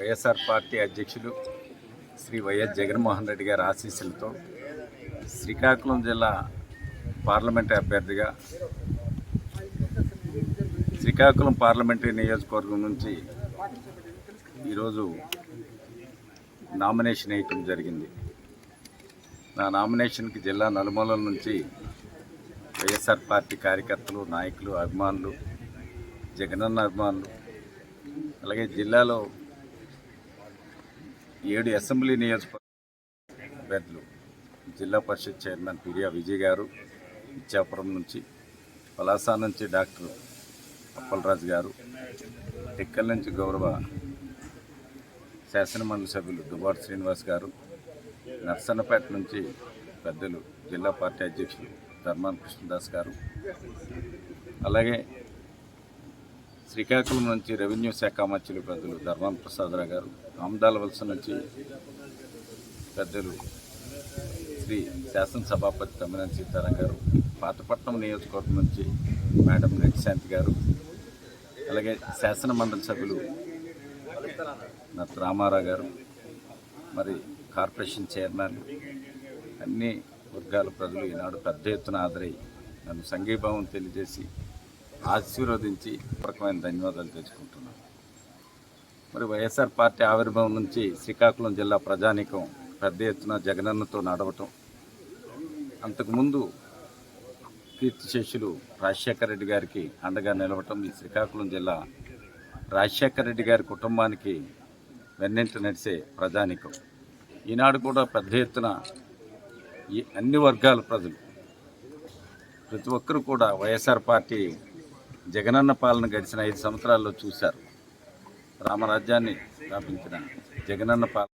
YSR party అధ్యక్షులు Shri YS Jaganmohan Reddy గారి ఆశీస్సులతో శ్రీకాకుళం జిల్లా పార్లమెంటు అభ్యర్థిగా శ్రీకాకుళం పార్లమెంటరీ నియోజకవర్గం నుంచి ఈరోజు నామినేషన్ వేయటం జరిగింది. నా నామినేషన్కి జిల్లా నలుమూలల నుంచి వైఎస్ఆర్ పార్టీ కార్యకర్తలు నాయకులు అభిమానులు జగనన్న అభిమానులు అలాగే జిల్లాలో ఏడు అసెంబ్లీ నియోజకవర్గలు జిల్లా పరిషత్ చైర్మన్ పిరియా విజయ్ గారు ఇచ్చాపురం నుంచి పలాస నుంచి డాక్టర్ అప్పలరాజు గారు టెక్కల్ నుంచి గౌరవ శాసనమండలి సభ్యులు దుబార్ శ్రీనివాస్ గారు నర్సన్నపేట నుంచి పెద్దలు జిల్లా పార్టీ అధ్యక్షులు ధర్మాన కృష్ణదాస్ గారు. అలాగే శ్రీకాకుళం నుంచి రెవెన్యూ శాఖ మంత్రులు పెద్దలు ధర్మాన ప్రసాదరావు గారు ఆమదాల వలస నుంచి పెద్దలు శ్రీ శాసనసభాపతి తమ్మినేని సీతారాం గారు పాతపట్నం నియోజకవర్గం నుంచి మేడం రెడ్డిశాంతి గారు అలాగే శాసన మండలి సభ్యులు నత్ రామారావు గారు మరి కార్పొరేషన్ చైర్మన్ అన్ని వర్గాల ప్రజలు ఈనాడు పెద్ద ఎత్తున ఆదరై నన్ను సంఘీభావం తెలియజేసి ఆశీర్వదించి రకమైన ధన్యవాదాలు తెచ్చుకుంటున్నాను మరి వైఎస్ఆర్ పార్టీ ఆవిర్భావం నుంచి శ్రీకాకుళం జిల్లా ప్రజానీకం పెద్ద ఎత్తున జగనన్నతో నడవటం అంతకుముందు కీర్తిశేషులు రాజశేఖర రెడ్డి గారికి అండగా నిలవటం ఈ శ్రీకాకుళం జిల్లా రాజశేఖర రెడ్డి గారి కుటుంబానికి వెన్నెంట నడిచే ప్రజానీకం. ఈనాడు కూడా పెద్ద ఎత్తున ఈ అన్ని వర్గాల ప్రజలు ప్రతి ఒక్కరు కూడా వైఎస్ఆర్ పార్టీ జగనన్న పాలన గడిచిన ఐదు సంవత్సరాల్లో చూశారు. రామరాజ్యాన్ని స్థాపించిన జగనన్న పాలన